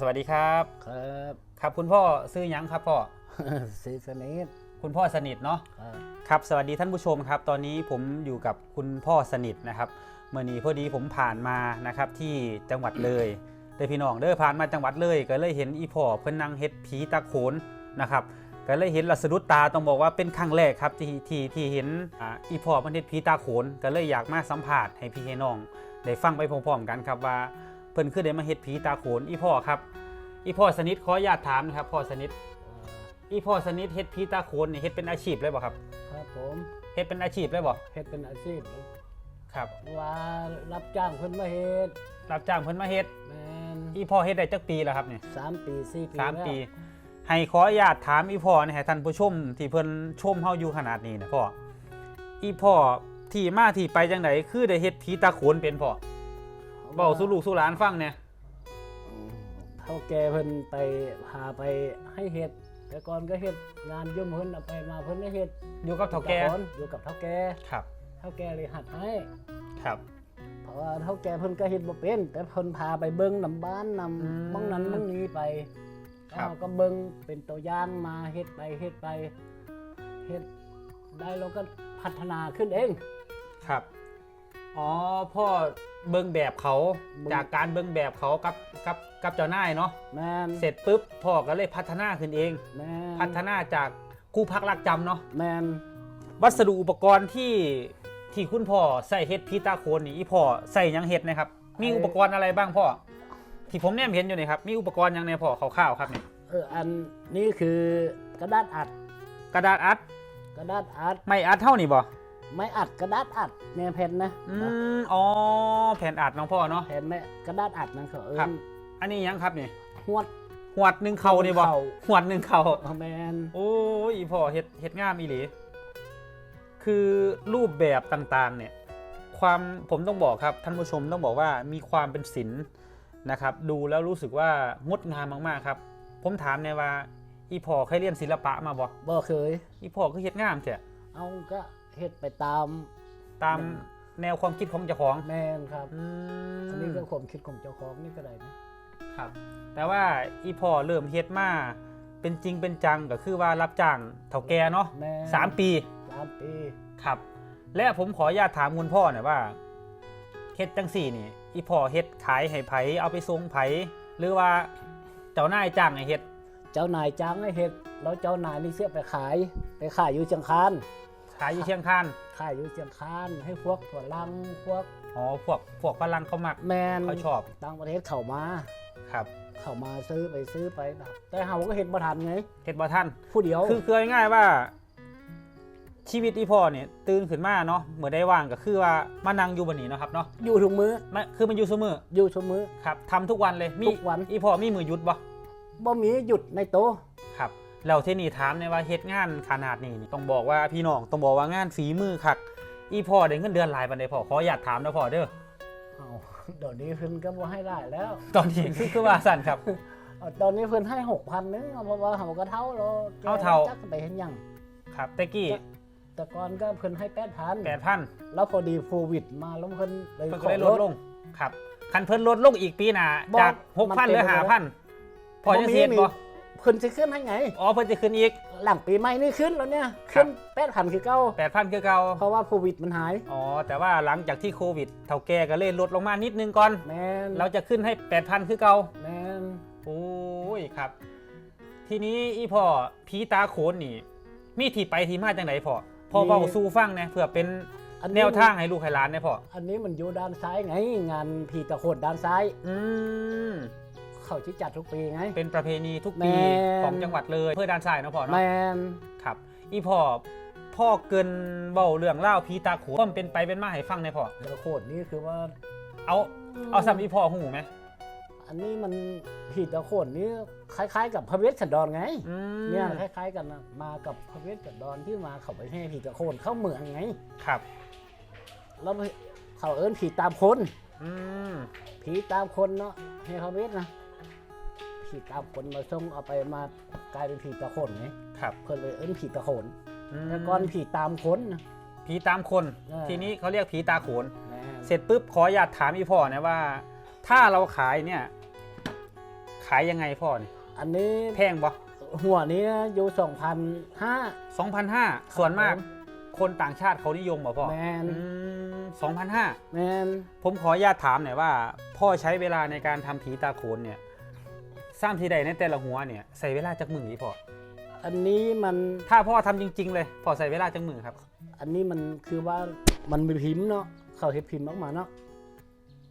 สวัสดีครับครับครับคุณพ่อซื้อหยังครับพ่อสีสนิทคุณพ่อสนิทเนาะครับครับสวัสดีท่านผู้ชมครับ ตอนนี้ผมอยู่กับคุณพ่อสนิทนะครับเมื่อนี้พอดีผมผ่านมานะครับที่จังหวัดเลยเด้อพี่น้องเด้อผ่านมาจังหวัดเลย ก็เลยเห็นอีพ่อเพิ่นนั่งเฮ็ดผีตาโขนนะครับก็เลยเห็นและสะดุดตาต้องบอกว่าเป็นครั้งแรกครับที่ที่ที่เห็นอ่าอีพ่อเพิ่นเฮ็ดผีตาโขนก็เลยอยากมาสัมภาษณ์ให้พี่ให้น้องได้ฟังไปพร้อมๆกันครับว่า เพิ่นคือได้มาเฮ็ดผีตาโขนอีพ่อครับ อีพ่อสนิทขออนุญาตถามนะครับพ่อสนิทอีพ่อสนิทเฮ็ดผีตาโขนนี่เฮ็ดเป็นอาชีพเลยบ่ครับครับผมเฮ็ดเป็นอาชีพเลยบ่เฮ็ดเป็นอาชีพครับว่ารับจ้างเพิ่นมาเฮ็ดรับจ้างเพิ่นมาเฮ็ดแม่นอีพ่อเฮ็ดได้จักปีแล้วครับเนี่ยสามปีสี่ปีสามแล้วปี ให้ขออนุญาตถามอีพ่อนะฮะท่านผู้ชมที่เพิ่นชมเฮาอยู่ขนาดนี้นะพ่ออีพ่อที่มาที่ไปจังไดคือได้เฮ็ดผีตาโขนเป็นพ่อ เว้าสู่ลูกสู่หลานฟังเนี่ยอืมเท่าแก่เพิ่นไปพาไปให้เฮ็ด แต่ก่อนก็เฮ็ดงานยุ่มเพิ่นเอาไปมาเพิ่นก็เฮ็ดอยู่กับเฒ่าแก่ตะอนอยู่กับเท่าแก่ครับเท่าแก่เลยหัดให้ครับเพราะว่าเท่าแก่เพิ่นก็เฮ็ดบ่เป็น แต่เพิ่นพาไปเบิ่งนำบ้านนำอืมบ้องนั้นบ้องนี้ไปครับเราก็เบิ่งเป็นตัวอย่างมาเฮ็ดไปเฮ็ดไปเฮ็ดได้เราก็พัฒนาขึ้นเอง ครับ อ๋อพ่อ เบิ่งแบบเขาเบิ่งจากการเบิ่งแบบเขากับกับกับเจ้านายเนาะแม่นเสร็จปุ๊บพ่อก็เลยพัฒนาขึ้นเอง แม่นพัฒนาจากครูพักรักจำเนาะแม่นวัสดุอุปกรณ์ที่ที่คุณพ่อใส่เฮ็ดพีตาโคนนี่อีพ่อใส่หยังเฮ็ดนะครับ มีอุปกรณ์อะไรบ้างพ่อที่ผมเนี่ยเห็นอยู่นี่ครับมีอุปกรณ์หยังในพ่อคร่าวๆครับนี่เอออันนี้คือกระดาษอัด กระดาษอัดกระดาษอัด ไม่อัดเท่านี่บ่ ไม้อัดกระดาษอัดแม่นแผ่นนะ อืม อ๋อ แผ่นอัดน้องพ่อเนาะ แผ่นแม่กระดาษอัดนั่นเขาเอิ้ครับ นอันนี้หยังครับนี่หวด หวดหนึ่งเข่านี่บ่ข่า หวดหนึ่งเข่าแม่นโอ้ยอีพ่อเฮ็ดเฮ็ดงามอีหลีคือรูปแบบต่างๆเนี่ย ความผมต้องบอกครับท่านผู้ชมต้องบอกว่ามีความเป็นศิลป์นะครับ ดูแล้วรู้สึกว่างดงามมากๆครับ ผมถามเนี่ยว่า อีพ่อเคยเรียนศิลปะมาบ่บ่เคย อีพ่อก็เฮ็ดงามแท้เอาก็เฮ็ดไปตามตาม แนวความคิดของเจ้าของแม่นครับอืมอันนี้ก็ความคิดของเจ้าของนี่ก็ได้นะครับ แต่ว่าอีพ่อเริ่มเฮ็ดมาเป็นจริงเป็นจังก็คือว่ารับจ้างเฒ่าแก่เนาะแม่นสามปีสามปีครับ และผมขออนุญาตถามคุณพ่อหน่อยว่าเฮ็ดจังสี่นี่อีพ่อเฮ็ดขายให้ไผเอาไปส่งไผหรือว่าเจ้านายจ้างให้เฮ็ดเจ้านายจ้างให้เฮ็ดแล้วเจ้านายนี่เสียไปขาย ไปขายอยู่เชียงคานขายอยู่เชียงคาน ขายอยู่เชียงคานให้พวกถั่วลังพวกอ๋อพวกพวกฝรั่งเขามักแมนเขาชอบต่างประเทศเข้ามาครับ เข้ามาซื้อไปซื้อไปนะแต่เฮาก็เฮ็ดบ่ทันไงเฮ็ดบ่ทันผู้เดียวคือคือง่ายๆว่า ชีวิตอีพ่อเนี่ยตื่นขึ้นมาเนาะเมื่อได้ว่างก็คือว่ามานั่งอยู่บนนี้เนาะครับเนาะอยู่ทุกมื้อมันคือมันอยู่เสมออยู่ทุกมื้อครับทำทุกวันเลยมีทุกวันอีพ่อมีมือหยุดบ่บ่มีหยุดในโตะครับ แล้วเทนี่ถามเนี่ยว่าเฮ็ดงานขนาดนี้นี่ต้องบอกว่าพี่น้องต้องบอกว่างานฝีมือคักอีพ่อได้เงินเดือนหลายปานใดพ่อขออยากถามนะพ่อเด้อเอ้าเดี๋ยวนี้เพิ่นก็บ่ให้ได้แล้วตอนนี้คือคือว่าสั่นครับ เอาตอนนี้เพิ่นให้6,000นึงเอาเพราะว่าเฮาก็เท่าแล้วแกเอาเท่า จักไปเฮ็ดหยังครับแต่กี้แต่ก่อนก็เพิ่นให้8,000แปดพันแล้วพอดีโควิดมาแล้วเพิ่นเลยเพิ่นขก็อได้ลลดดลงครับคันเพิ่นลดลงอีกปีหน้าบอกจากหกมันพันเป็นเหลือไปห้าแล้วพันพอจะเสียบ่ เพิ่นสิขึ้นให้ไงอ๋อเพิ่นจะขึ้นอีก หลังปีใหม่นี่ขึ้นแล้วเนี่ยครับขึ้นแปดพันคือเก่าแปดพันคือเก่าเพราะว่าโควิดมันหาย อ๋อ แต่ว่าหลังจากที่โควิดเท่าแก่ก็เลยลดลงมานิดนึงก่อน แมนเราจะขึ้นให้แปดพันคือเก่าแมนโอ้ยครับ ทีนี้อีพ่อผีตาโขนนี่ มีที่ไปที่มาจังไหนพ่อพ่อเบาสู้ฟังนะเพื่อเป็นอันแนวทางให้ลูกให้หลานนะพ่ออันนี้มันอยู่ด้านซ้ายไงงานผีตะโขนด้านซ้าย อืม เขาที่จัดทุกปีไง เป็นประเพณีทุกปีแม่น ของจังหวัดเลยเพื่อด้านซ้ายเนาะพ่อแมเนาะนครับ อีพ่อพ่อเกินเบาเรื่องเล่าวผีตาโขนความเป็นไปเป็นมาให้ฟังในอยพ่อตะโขนนี่คือว่า เอาเอาซ้ำอีพ่อหูไหมอันนี้มันผีตะโขนนี่คล้าย ๆ กับพระเวสสันดรไง อืมเนี่ยคล้าย ๆ กันนะมากับพระเวสสันดรที่มาเขาไปให้ผีตะโขนเข้าเมืองไง ครับแล้วเขาเอิ้นผีตามคนอืมผีตามคนเนาะให้เขาเวทนะ ผีตามคนมาส่งเอาไปมากลายเป็นผีตะโขนไงครับ เพิ่นเลยเอิ้นผีตะโขนอืมแต่ก่อนผีตามคนนะผีตามคนเออทีนี้เขาเรียกผีตาโขนแม่นเสร็จปุ๊บขออยากถามอีพ่อนะว่า ถ้าเราขายเนี่ย ขายยังไงพ่อนี่อันนี้แพงบ่หัวนี้นะอยู่สองพันห้า2,500ส่วนมากผมคนต่างชาติเขานิยมบ่พ่อแมนอืม2,500แมนผมขออนุญาตถามหน่อยว่า พ่อใช้เวลาในการทำผีตาโขนเนี่ย สร้างทีใดในแต่ละหัวเนี่ยใส่เวลาจากมือนี่พ่ออันนี้มันถ้าพ่อทำจริง ๆ เลยพ่อใส่เวลาจากมือครับ อันนี้มันคือว่ามันมีพิมพ์เนาะเขาเฮ็ดพิมพ์ออกมาเนาะ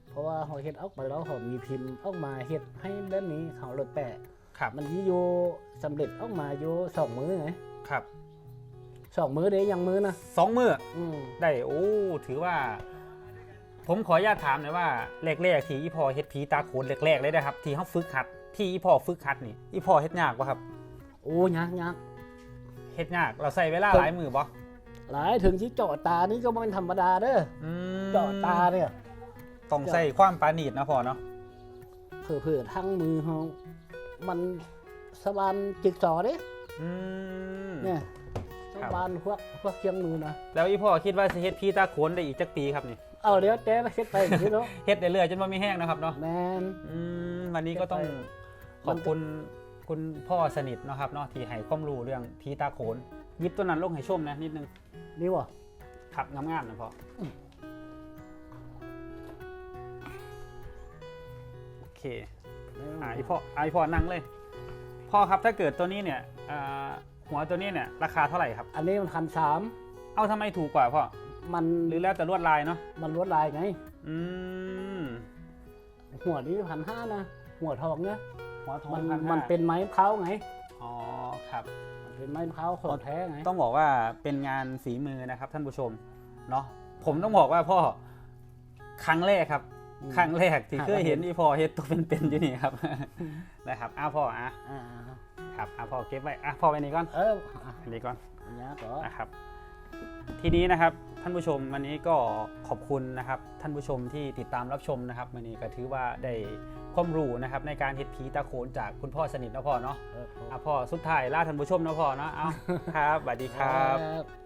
เพราะว่าเขาเฮ็ดออกมาแล้วเขามีพิมพ์ออกมาเฮ็ดให้แบบนี้เขาเลยแปะครับมันยี่โยสำเร็จออกมาโยสองมือไงครับสองมือเด้ยังมือนะสองมือ อืม ได้โอ้ถือว่า ผมขออนุญาตถามหน่อยว่าแรกๆที่อีพ่อเฮ็ดผีตาโขนแรกๆเลยนะครับที่เขาฝึกหัดที่อีพ่อฝึกหัดนี่อีพ่อเฮ็ดยากปะครับโอ้ยักยักเฮ็ดยากเราใส่เวลาหลายมือบ่หลายถึงที่เจาะตานี่ก็บ่เป็นธรรมดาเด้ออืมเจาะตาเนี่ยต้องใส่ความปราณีตนะพ่อเนาะเผื่อๆทั้งมือเขามันสบานจิกจอเด้อืมเนี่ยสครับบานพวกพวกเคียงมือนะแล้วอีพ่อคิดว่าสิเฮ็ดผีตาโขนได้อีกจักปีครับนี่ เอาเดี๋ยวแจ๊เฮ็ดไปอย่างนี้เนาะเฮ็ดเรื่อยๆจนบ่มีแห้งนะครับเนาะแมนอืมวันนี้ก็ต้องเฮ็ดไปขอบคุณคุณพ่อสนิทเนาะครับเนาะที่ให้ความรู้เรื่องผีตาโขนหยิบตัวนั้นลงให้ชมนะนิดนึงนี่วะครับงามๆนะพ่ออมโอเคอ่าอีพ่ออ่าอีพ่อนั่งเลยพ่อครับถ้าเกิดตัวนี้เนี่ยอ่าหัวตัวนี้เนี่ยราคาเท่าไหร่ครับ อันนี้มันพันสามเอาทำไมถูกกว่าพ่อ มันหรือแล้วแต่ลวดลายเนาะมันลวดลายไง อืมหัวนี้พันห้านะ หัวทองเนี่ยหัวทองมันพันห้ามันเป็นไม้เผาไง อ๋อครับ มันเป็นไม้เผาของแท้ไง ต้องบอกว่าเป็นงานฝีมือนะครับท่านผู้ชมเนาะผมต้องบอกว่าพ่อครั้งแรกครับอืมครั้งแรกที่อ่าเคยเห็นอีพ่อเฮ็ดตัวเป็นๆอยู่นี่ครับ นะครับอ้าวพ่ออะอ่าครับอ้าวพ่อเก็บไว้อะพ่อไว้นี่ก่อนเอออะอันนี้ก่อน อันนี้ก็นะครับ ทีนี้นะครับ ท่านผู้ชมวันนี้ก็ขอบคุณนะครับท่านผู้ชมที่ติดตามรับชมนะครับวันนี้ก็ถือว่าได้ความรู้นะครับในการเฮ็ดผีตาโขนจากคุณพ่อสนิทเนาะพ่อเนาะเอออะพ่อสุดท้ายล่าท่านผู้ชมเนาะพ่อเนาะเอาครับสวัสดีครับครับ